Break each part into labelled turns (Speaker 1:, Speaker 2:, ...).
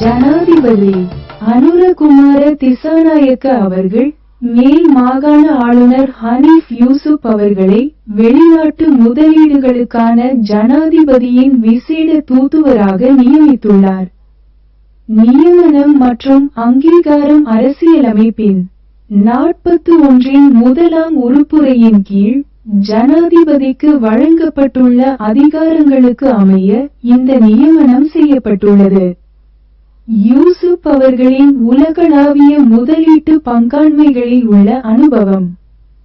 Speaker 1: ஜனாதிபதி அனுரகுமார திசாநாயக்க அவர்கள் மேல் மாகாண ஆளுநர் ஹனீஃப் யூசுப் அவர்களை வெளிநாட்டு முதலீடுகளுக்கான ஜனாதிபதியின் விசேட தூதுவராக நியமித்துள்ளார். நியமனம் மற்றும் அங்கீகாரம் அரசியலமைப்பின் நாற்பத்து ஒன்றின் முதலாம் உறுப்புரையின் கீழ் ஜனாதிபதிக்கு வழங்கப்பட்டுள்ள அதிகாரங்களுக்கு அமைய இந்த நியமனம் செய்யப்பட்டுள்ளது. யூசுப் அவர்களின் உலகளாவிய முதலீட்டு பங்காண்மைகளில் உள்ள அனுபவம்.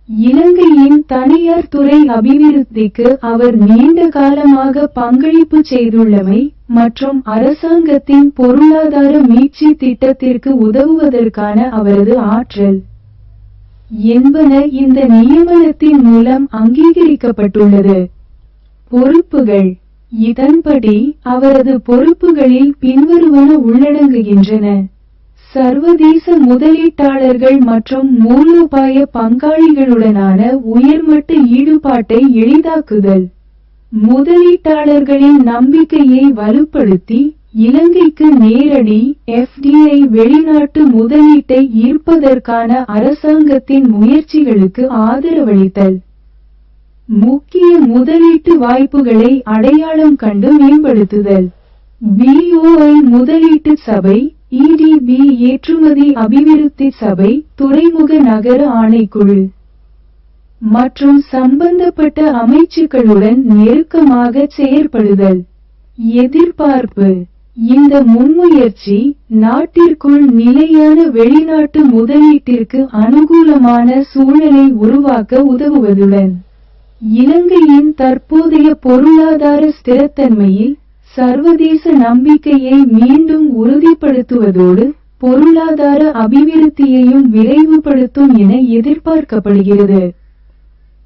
Speaker 1: இலங்கையின் தனியார் துறை அபிவிருத்திக்கு அவர் நீண்ட காலமாக பங்களிப்பு செய்துள்ளமை மற்றும் அரசாங்கத்தின் பொருளாதார மீட்சி திட்டத்திற்கு உதவுவதற்கான அவரது ஆற்றல் என்பன இந்த நியமனத்தின் மூலம் அங்கீகரிக்கப்பட்டுள்ளது. பொறுப்புகள். இதன்படி அவரது பொறுப்புகளில் பின்வருவன உள்ளடங்குகின்றன. சர்வதேச முதலீட்டாளர்கள் மற்றும் மூலோபாய பங்காளிகளுடனான உயர்மட்ட ஈடுபாட்டை எளிதாக்குதல். முதலீட்டாளர்களின் நம்பிக்கையை வலுப்படுத்தி இலங்கைக்கு நேரடி எஃப்டிஐ வெளிநாட்டு முதலீட்டை ஈர்ப்பதற்கான அரசாங்கத்தின் முயற்சிகளுக்கு ஆதரவளித்தல். முக்கிய முதலீட்டு வாய்ப்புகளை அடையாளம் கண்டு மேம்படுத்துதல். பிஓஐ முதலீட்டு சபை இடிபி ஏற்றுமதி அபிவிருத்தி சபை துறைமுக நகர ஆணைக்குழு. மற்றும் சம்பந்தப்பட்ட அமைச்சுக்களுடன் நெருக்கமாக செயற்படுதல். எதிர்பார்ப்பு. இந்த முன்முயற்சி நாட்டிற்குள் நிலையான வெளிநாட்டு முதலீட்டிற்கு அனுகூலமான சூழலை உருவாக்க உதவுவதுடன். இலங்கையின் தற்போதைய பொருளாதார ஸ்திரத்தன்மையில் சர்வதேச நம்பிக்கையை மீண்டும் உறுதிப்படுத்துவதோடு பொருளாதார அபிவிருத்தியையும் விரைவுபடுத்தும் என எதிர்பார்க்கப்படுகிறது.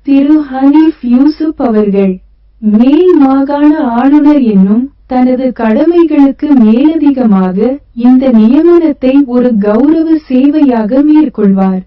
Speaker 1: திரு ஹனீஃப் யூசுப் அவர்கள் மேல் மாகாண ஆளுநர் என்னும் தனது கடமைகளுக்கு மேலதிகமாக இந்த நியமனத்தை ஒரு கௌரவ சேவையாக மேற்கொள்வார்.